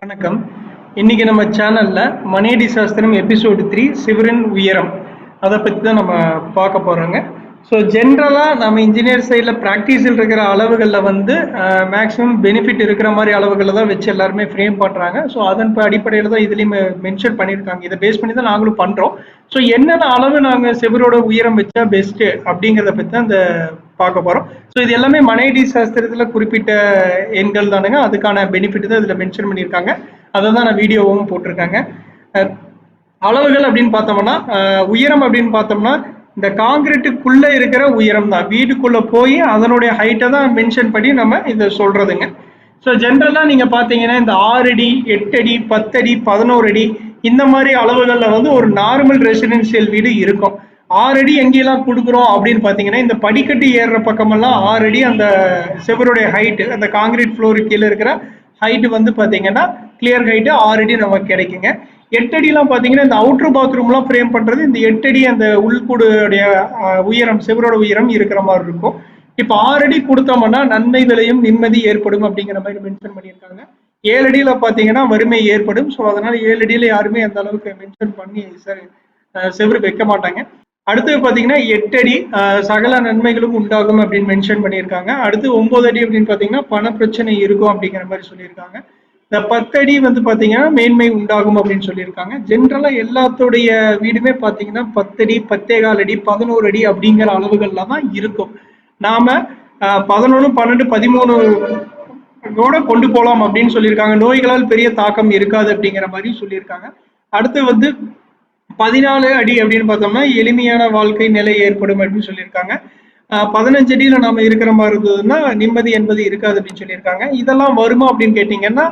வணக்கம். இன்னைக்கு நம்ம சேனல்ல மனேடி சாஸ்திரம் எபிசோடு த்ரீ சிவரின் உயரம். அதை பற்றி தான் நம்ம பார்க்க போறோங்க. ஸோ ஜென்ரலாக நம்ம இன்ஜினியர் சைடில் ப்ராக்டிஸில் இருக்கிற அளவுகளில் வந்து மேக்ஸிமம் பெனிஃபிட் இருக்கிற மாதிரி அளவுகளில் தான் வச்சு எல்லாருமே ஃப்ரேம் பண்ணுறாங்க ஸோ அதன் அடிப்படையில் தான் இதுலேயும் மென்ஷன் பண்ணியிருக்காங்க. இதை பேஸ் பண்ணி தான் நாங்களும் பண்ணுறோம் ஸோ என்னென்ன அளவு நாங்கள் செவரோட உயரம் வச்சா பெஸ்ட்டு அப்படிங்கிறத பற்றி தான் இந்த பார்க்க போகிறோம் ஸோ இது எல்லாமே மனைடி சாஸ்திரத்தில் குறிப்பிட்ட எண்கள் தானுங்க. அதுக்கான பெனிஃபிட் தான் இதில் மென்ஷன் பண்ணியிருக்காங்க. அதை தான் நான் வீடியோவும் போட்டிருக்காங்க. அளவுகள் அப்படின்னு பார்த்தோம்னா உயரம் அப்படின்னு பார்த்தோம்னா இந்த காங்கிரீட்டுக்குள்ள இருக்கிற உயரம் தான் வீட்டுக்குள்ள போய் அதனுடைய ஹைட்டை தான் மென்ஷன் பண்ணி நம்ம இதை சொல்றதுங்க. ஸோ ஜென்ரலாக நீங்கள் பார்த்தீங்கன்னா இந்த ஆறு அடி எட்டு அடி பத்தடி பதினோரு அடி இந்த மாதிரி அளவுகளில் வந்து ஒரு நார்மல் ரெசிடென்சியல் வீடு இருக்கும். ஆறு அடி எங்கெல்லாம் கொடுக்குறோம் அப்படின்னு பார்த்தீங்கன்னா இந்த படிக்கட்டு ஏறுற பக்கமெல்லாம் ஆறு அடி அந்த செவருடைய ஹைட்டு அந்த காங்கிரீட் ஃப்ளோருக்கு கீழே இருக்கிற ஹைட்டு வந்து பார்த்தீங்கன்னா கிளியர் ஹைட்டு ஆறு அடி நமக்கு கிடைக்குங்க. எட்டடிலாம் பார்த்தீங்கன்னா இந்த அவுட்ரு பாத்ரூம்லாம் ஃப்ரேம் பண்ணுறது இந்த எட்டடி அந்த உள்கூடுடைய உயரம் செவரோட உயரம் இருக்கிற மாதிரி இருக்கும். இப்போ ஆறு அடி கொடுத்தோம்னா நன்மை விலையும் நிம்மதி ஏற்படும் அப்படிங்கிற மாதிரி மென்ஷன் பண்ணியிருக்காங்க. ஏழு அடியில் பார்த்தீங்கன்னா வறுமை ஏற்படும். ஸோ அதனால் ஏழு அடியில் யாருமே அந்த அளவுக்கு மென்ஷன் பண்ணி சார் செவரு வைக்க மாட்டாங்க. அடுத்து பார்த்தீங்கன்னா எட்டு அடி சகல நன்மைகளும் உண்டாகும் அப்படின்னு மென்ஷன் பண்ணியிருக்காங்க. அடுத்து ஒன்பது அடி அப்படின்னு பார்த்தீங்கன்னா பண பிரச்சனை இருக்கும் அப்படிங்கிற மாதிரி சொல்லியிருக்காங்க. இந்த பத்தடி வந்து பாத்தீங்கன்னா மேன்மை உண்டாகும் அப்படின்னு சொல்லியிருக்காங்க. ஜென்ரலா எல்லாத்துடைய வீடுமே பாத்தீங்கன்னா பத்தடி பத்தேகால் அடி பதினோரு அடி அப்படிங்கிற அளவுகள்ல தான் இருக்கும். நாம பதினொன்று பன்னெண்டு பதிமூணு கூட கொண்டு போகலாம் அப்படின்னு சொல்லியிருக்காங்க. நோய்களால் பெரிய தாக்கம் இருக்காது அப்படிங்கிற மாதிரி சொல்லியிருக்காங்க. அடுத்து வந்து பதினாலு அடி அப்படின்னு பார்த்தோம்னா எளிமையான வாழ்க்கை நிலை ஏற்படும் அப்படின்னு சொல்லியிருக்காங்க. ஆஹ் பதினஞ்சு அடியில நாம இருக்கிற மாதிரி இருந்ததுன்னா நிம்மதி என்பது இருக்காது அப்படின்னு சொல்லியிருக்காங்க. இதெல்லாம் வருமா அப்படின்னு கேட்டிங்கன்னா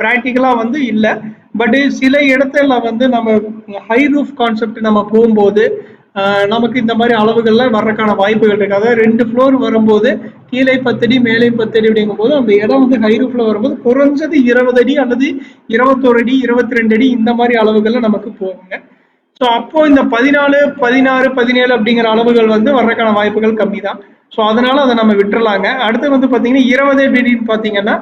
ப்ராக்டிக்கலா வந்து இல்லை. பட் சில இடத்துல வந்து நம்ம ஹை ரூஃப் கான்செப்ட் நம்ம போகும்போது ஆஹ் நமக்கு இந்த மாதிரி அளவுகளில் வர்றதுக்கான வாய்ப்புகள் இருக்கு. அதாவது ரெண்டு ஃப்ளோர் வரும்போது கீழே பத்தடி மேலே பத்தடி அப்படிங்கும்போது அந்த இடம் வந்து ஹை ரூஃப்ல வரும்போது குறைஞ்சது இருபது அடி அல்லது இருபத்தோரு அடி இருபத்தி ரெண்டு அடி இந்த மாதிரி அளவுகள்ல நமக்கு போகுங்க. ஸோ அப்போ இந்த பதினாலு பதினாறு பதினேழு அப்படிங்கிற அளவுகள் வந்து வர்றதுக்கான வாய்ப்புகள் கம்மி தான் ஸோ அதனால அதை நம்ம விட்டுறலாங்க. அடுத்து வந்து பார்த்தீங்கன்னா இருபது அடின்னு பார்த்தீங்கன்னா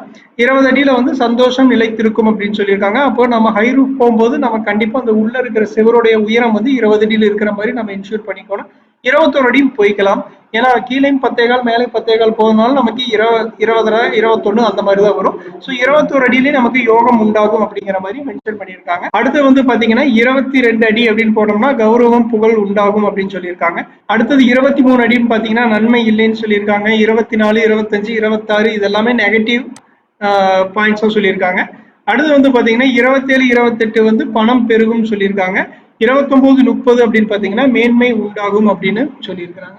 இருபது அடியில் வந்து சந்தோஷம் நிலைத்திருக்கும் அப்படின்னு சொல்லியிருக்காங்க. அப்போ நம்ம ஹை ரூஃப் போகும்போது நம்ம கண்டிப்பாக அந்த உள்ள இருக்கிற செவருடைய உயரம் வந்து இருபது அடியில் இருக்கிற மாதிரி நம்ம இன்ஷூர் பண்ணிக்கணும். இருபத்தோரு அடியும் போய்க்கலாம். ஏன்னா கீழேயும் பத்தேகால் மேலே பத்தேகால் போகிறதுனால நமக்கு இருபது இருபதரை இருபத்தொன்னு அந்த மாதிரி தான் வரும். ஸோ இருபத்தோரு அடியிலேயே நமக்கு யோகம் உண்டாகும் அப்படிங்கிற மாதிரி மென்ஷன் பண்ணியிருக்காங்க. அடுத்து வந்து பார்த்தீங்கன்னா இருபத்தி ரெண்டு அடி அப்படின்னு போனோம்னா கௌரவம் புகழ் உண்டாகும் அப்படின்னு சொல்லியிருக்காங்க. அடுத்தது இருபத்தி மூணு அடின்னு பார்த்தீங்கன்னா நன்மை இல்லைன்னு சொல்லியிருக்காங்க. இருபத்தி நாலு இருபத்தஞ்சு இருபத்தாறு இதெல்லாமே நெகட்டிவ் பாயிண்ட்ஸும் சொல்லியிருக்காங்க. அடுத்து வந்து பார்த்தீங்கன்னா இருபத்தேழு இருபத்தெட்டு வந்து பணம் பெருகும் சொல்லியிருக்காங்க. இருபத்தொம்போது முப்பது அப்படின்னு பார்த்தீங்கன்னா மேன்மை உண்டாகும் அப்படின்னு சொல்லியிருக்கிறாங்க.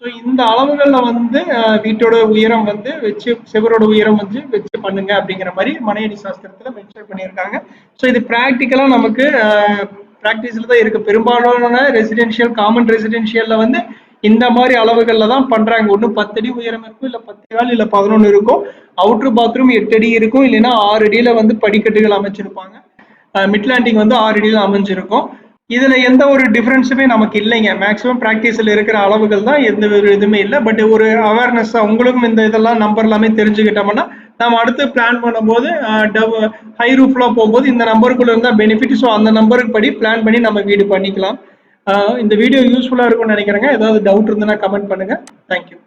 ஸோ இந்த அளவுகளில் வந்து வீட்டோட உயரம் வந்து வச்சு செவரோட உயரம் வந்து வச்சு பண்ணுங்க அப்படிங்கிற மாதிரி மனையடி சாஸ்திரத்தில் மென்ஷன் பண்ணியிருக்காங்க. ஸோ இது ப்ராக்டிக்கலாக நமக்கு ப்ராக்டிஸில் தான் இருக்கு. பெரும்பாலான ரெசிடென்ஷியல் காமன் ரெசிடென்ஷியலில் வந்து இந்த மாதிரி அளவுகளில் தான் பண்ணுறாங்க ஒன்று பத்தடி உயரம் இருக்கும் இல்லை பத்து கால் இல்லை பதினொன்று இருக்கும். அவுட்ரு பாத்ரூம் எட்டு அடி இருக்கும். இல்லைன்னா ஆறு அடியில் வந்து படிக்கட்டுகள் அமைச்சிருப்பாங்க. மிட்லாண்டிங் வந்து ஆறு அடியில் அமைஞ்சிருக்கும். இதுல எந்த ஒரு டிஃபரன்ஸுமே நமக்கு இல்லைங்க. மேக்ஸிமம் ப்ராக்டிஸில் இருக்கிற அளவுகள் தான் எந்த ஒரு இதுவுமே இல்லை. பட் ஒரு அவேர்னஸ் உங்களுக்கும் இந்த இதெல்லாம் நம்பர் எல்லாமே தெரிஞ்சுக்கிட்டோம்னா நம்ம அடுத்து பிளான் பண்ணும்போது ஹை ரூஃப்லாம் போகும்போது இந்த நம்பருக்குள்ள இருந்தால் பெனிஃபிட் ஸோ அந்த நம்பருக்கு படி பிளான் பண்ணி நம்ம வீடு பண்ணிக்கலாம். இந்த வீடியோ யூஸ்ஃபுல்லாக இருக்கும்னு நினைக்கிறேங்க. ஏதாவது டவுட் இருந்ததுன்னா கமெண்ட் பண்ணுங்கள் தேங்க்யூ